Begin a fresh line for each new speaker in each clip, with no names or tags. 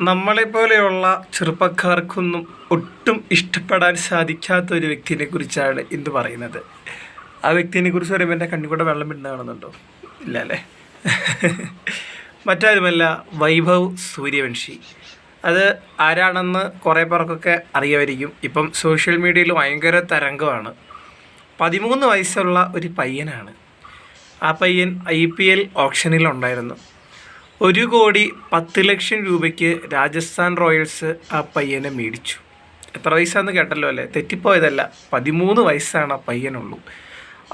നമ്മളെ പോലെയുള്ള ചെറുപ്പക്കാർക്കൊന്നും ഒട്ടും ഇഷ്ടപ്പെടാൻ സാധിക്കാത്ത ഒരു വ്യക്തിനെ കുറിച്ചാണ് ഇന്ന് പറയുന്നത്. ആ വ്യക്തിനെ കുറിച്ച് പറയുമ്പോൾ എന്റെ കണ്ണിക്കൂടെ വെള്ളം വിടുന്ന കാണുന്നുണ്ടോ ഇല്ല അല്ലേ മറ്റാരുമല്ല വൈഭവ് സൂര്യവംശി. അത് ആരാണെന്ന് കുറേ പേർക്കൊക്കെ അറിയാമായിരിക്കും. ഇപ്പം സോഷ്യൽ മീഡിയയിൽ ഭയങ്കര തരംഗമാണ്. പതിമൂന്ന് വയസ്സുള്ള ഒരു പയ്യനാണ്. ആ പയ്യൻ ഐ പി എൽ ഓപ്ഷനിലുണ്ടായിരുന്നു. ഒരു കോടി പത്ത് ലക്ഷം രൂപയ്ക്ക് രാജസ്ഥാൻ റോയൽസ് ആ പയ്യനെ മേടിച്ചു. എത്ര വയസ്സാണെന്ന് കേട്ടല്ലോ അല്ലേ? തെറ്റിപ്പോയതല്ല പതിമൂന്ന് വയസ്സാണ് ആ പയ്യനുള്ളൂ.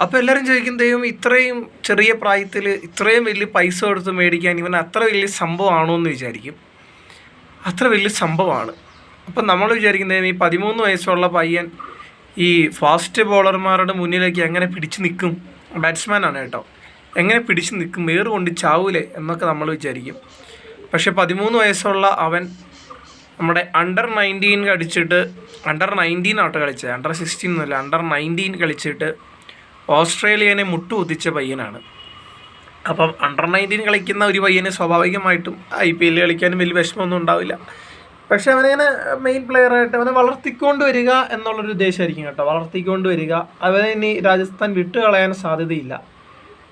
അപ്പോൾ എല്ലാവരും ചോദിക്കും ദൈവം ഇത്രയും ചെറിയ പ്രായത്തിൽ ഇത്രയും വലിയ പൈസ കൊടുത്ത് മേടിക്കാൻ ഇവൻ അത്ര വലിയ സംഭവമാണോ എന്ന് വിചാരിക്കും. അത്ര വലിയ സംഭവമാണ്. അപ്പം നമ്മൾ വിചാരിക്കുന്നത് ഈ പതിമൂന്ന് വയസ്സുള്ള പയ്യൻ ഈ ഫാസ്റ്റ് ബോളർമാരുടെ മുന്നിലേക്ക് എങ്ങനെ പിടിച്ചു നിൽക്കും? ബാറ്റ്സ്മാനാണ് കേട്ടോ. എങ്ങനെ പിടിച്ചു നിൽക്കും വേറ് കൊണ്ട് ചാവൂലേ എന്നൊക്കെ നമ്മൾ വിചാരിക്കും. പക്ഷെ പതിമൂന്ന് വയസ്സുള്ള അവൻ നമ്മുടെ അണ്ടർ നയന്റീൻ കളിച്ചിട്ട് അണ്ടർ നയന്റീൻ ആട്ടോ കളിച്ചത് അണ്ടർ സിക്സ്റ്റീൻ എന്നല്ല അണ്ടർ നയന്റീൻ കളിച്ചിട്ട് ഓസ്ട്രേലിയനെ മുട്ടുകുത്തിച്ച പയ്യനാണ്. അപ്പം അണ്ടർ നയന്റീൻ കളിക്കുന്ന ഒരു പയ്യനെ സ്വാഭാവികമായിട്ടും ഐ പി എല്ലിൽ കളിക്കാനും വലിയ വിഷമമൊന്നും ഉണ്ടാവില്ല. പക്ഷെ അവനങ്ങനെ മെയിൻ പ്ലെയറായിട്ട് അവനെ വളർത്തിക്കൊണ്ട് വരിക എന്നുള്ളൊരു ഉദ്ദേശമായിരിക്കും കേട്ടോ. വളർത്തിക്കൊണ്ട് വരിക. അവനെ ഇനി രാജസ്ഥാൻ വിട്ടുകളയാൻ സാധ്യതയില്ല.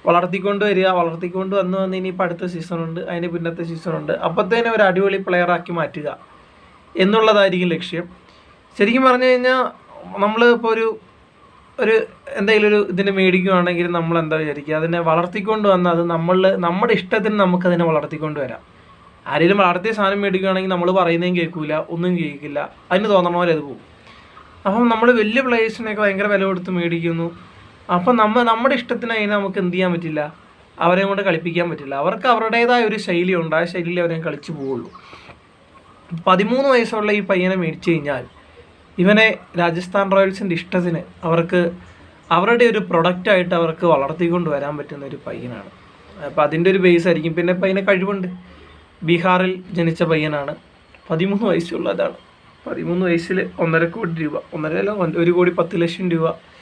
വളർത്തിക്കൊണ്ട് വരിക വളർത്തിക്കൊണ്ട് വന്ന് വന്ന് ഇനിയിപ്പോൾ അടുത്ത സീസണുണ്ട് അതിന് പിന്നത്തെ സീസണുണ്ട് അപ്പോഴത്തേനും ഒരു അടിപൊളി പ്ലെയറാക്കി മാറ്റുക എന്നുള്ളതായിരിക്കും ലക്ഷ്യം. ശരിക്കും പറഞ്ഞു കഴിഞ്ഞാൽ നമ്മൾ ഇപ്പോൾ ഒരു ഒരു എന്തെങ്കിലും ഒരു ഇതിനെ മേടിക്കുകയാണെങ്കിൽ നമ്മൾ എന്താ വിചാരിക്കുക? അതിനെ വളർത്തിക്കൊണ്ട് വന്ന് അത് നമ്മൾ നമ്മുടെ ഇഷ്ടത്തിന് നമുക്കതിനെ വളർത്തിക്കൊണ്ട് വരാം. ആരെങ്കിലും വളർത്തിയ സാധനം മേടിക്കുകയാണെങ്കിൽ നമ്മൾ പറയുന്നതും കേൾക്കില്ല ഒന്നും കേൾക്കില്ല. അതിന് തോന്നണ പോലെ അത് പോകും അപ്പം നമ്മൾ വലിയ പ്ലേയേഴ്സിനെയൊക്കെ ഭയങ്കര വില കൊടുത്ത് മേടിക്കുന്നു. അപ്പം നമ്മൾ നമ്മുടെ ഇഷ്ടത്തിന് അതിനെ നമുക്ക് എന്ത് ചെയ്യാൻ പറ്റില്ല? അവരെ കൊണ്ട് കളിപ്പിക്കാൻ പറ്റില്ല. അവർക്ക് അവരുടേതായ ഒരു ശൈലി ഉണ്ട് ആ ശൈലിയിൽ അവരെ കളിച്ചു പോവുള്ളൂ. പതിമൂന്ന് വയസ്സുള്ള ഈ പയ്യനെ മേടിച്ചു കഴിഞ്ഞാൽ ഇവനെ രാജസ്ഥാൻ റോയൽസിന്റെ ഇഷ്ടത്തിന് അവർക്ക് അവരുടെ ഒരു പ്രൊഡക്റ്റായിട്ട് അവർക്ക് വളർത്തിക്കൊണ്ട് വരാൻ പറ്റുന്ന ഒരു പയ്യനാണ്. അപ്പോൾ അതിന്റെ ഒരു ബേസ് ആയിരിക്കും. പിന്നെ പയ്യനെ കഴിവുണ്ട്. ബീഹാറിൽ ജനിച്ച പയ്യനാണ്. പതിമൂന്ന് വയസ്സുള്ളതാണ്. പതിമൂന്ന് വയസ്സിൽ ഒന്നര കോടി രൂപ. ഒന്നര അല്ല ഒരു കോടി പത്ത് ലക്ഷം രൂപ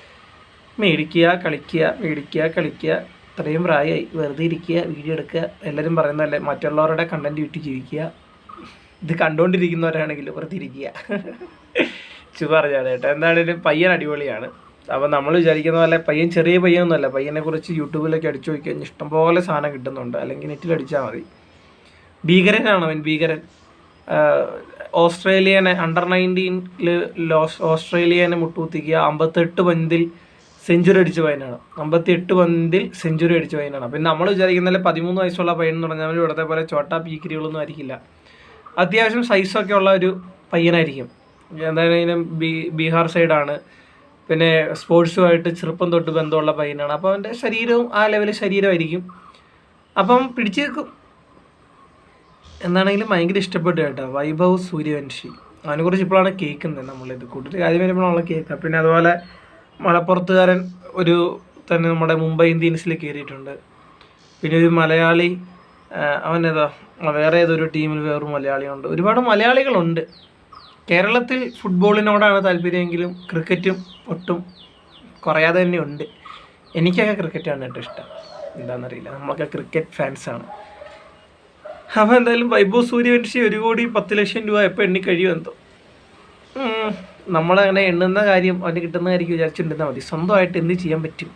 മേടിക്കുക കളിക്കുക മേടിക്കുക കളിക്കുക. ഇത്രയും പ്രായമായി വെറുതെ ഇരിക്കുക വീഡിയോ എടുക്കുക. എല്ലാവരും പറയുന്നതല്ലേ മറ്റുള്ളവരുടെ കണ്ടന്റ് വിട്ട് ജീവിക്കുക. ഇത് കണ്ടുകൊണ്ടിരിക്കുന്നവരാണെങ്കിൽ വെറുതെ ഇരിക്കുക. ചു പറഞ്ഞാണ് കേട്ടോ. എന്തായാലും പയ്യൻ അടിപൊളിയാണ്. അപ്പോൾ നമ്മൾ വിചാരിക്കുന്ന പോലെ പയ്യൻ ചെറിയ പയ്യനൊന്നുമല്ല. പയ്യനെ കുറിച്ച് യൂട്യൂബിലൊക്കെ അടിച്ചു നോക്കി കഴിഞ്ഞാൽ ഇഷ്ടംപോലെ സാധനം കിട്ടുന്നുണ്ട്. അല്ലെങ്കിൽ നെറ്റിൽ അടിച്ചാൽ മതി. ഭീകരനാണ് അവൻ? ഭീകരൻ. ഓസ്ട്രേലിയനെ അണ്ടർ നയന്റീനിൽ ഓസ്ട്രേലിയനെ മുട്ടുകുത്തിക്കുക. അമ്പത്തെട്ട് പന്തിൽ സെഞ്ചുറി അടിച്ച പയ്യനാണ്. അമ്പത്തിയെട്ട് പന്തിൽ സെഞ്ചുറി അടിച്ച പയ്യനാണ്. പിന്നെ നമ്മൾ വിചാരിക്കുന്നതിൽ പതിമൂന്ന് വയസ്സുള്ള പയ്യൻ എന്ന് പറഞ്ഞാൽ ഇവിടുത്തെ പോലെ ചോട്ട പീക്കിരികളൊന്നും ആയിരിക്കില്ല. അത്യാവശ്യം സൈസൊക്കെ ഉള്ള ഒരു പയ്യനായിരിക്കും. എന്തായാലും ബീ ബീഹാർ സൈഡാണ് പിന്നെ സ്പോർട്സുമായിട്ട് ചെറുപ്പം തൊട്ട് ബന്ധമുള്ള പയ്യനാണ്. അപ്പോൾ അവന്റെ ശരീരവും ആ ലെവലിൽ ശരീരമായിരിക്കും. അപ്പം പിടിച്ചേക്കും എന്താണെങ്കിലും ഭയങ്കര ഇഷ്ടപ്പെട്ടു കേട്ടോ. വൈഭവ് സൂര്യവംശി. അതിനെക്കുറിച്ച് ഇപ്പോഴാണ് കേൾക്കുന്നത് നമ്മളിത്. കൂടുതൽ കാര്യം വരുമ്പോഴാണ് കേൾക്കുക. പിന്നെ അതുപോലെ മലപ്പുറത്തുകാരൻ ഒരു തന്നെ നമ്മുടെ മുംബൈ ഇന്ത്യൻസിൽ കയറിയിട്ടുണ്ട്. പിന്നെ ഒരു മലയാളി അവൻ ഏതാ വേറെ ഏതൊരു ടീമിൽ വേറൊരു മലയാളിയുണ്ട്. ഒരുപാട് മലയാളികളുണ്ട്. കേരളത്തിൽ ഫുട്ബോളിനോടാണ് താല്പര്യമെങ്കിലും ക്രിക്കറ്റും ഒട്ടും കുറയാതെ തന്നെ ഉണ്ട് എനിക്കൊക്കെ ക്രിക്കറ്റാണ് ഏറ്റവും ഇഷ്ടം. എന്താണെന്നറിയില്ല നമ്മളൊക്കെ ക്രിക്കറ്റ് ഫാൻസാണ് അപ്പോൾ എന്തായാലും വൈഭവ് സൂര്യവംശി ഒരു കോടി പത്ത് ലക്ഷം രൂപ എപ്പോൾ എണ്ണി കഴിയുമെന്തോ ഉം, നമ്മളങ്ങനെ എണ്ണുന്ന കാര്യം അവന് കിട്ടുന്ന കാര്യം വിചാരിച്ചിട്ടുണ്ടെന്നാൽ മതി. സ്വന്തമായിട്ട് എന്ത് ചെയ്യാൻ പറ്റും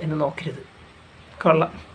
എന്ന് നോക്കരുത്. കൊള്ളാം.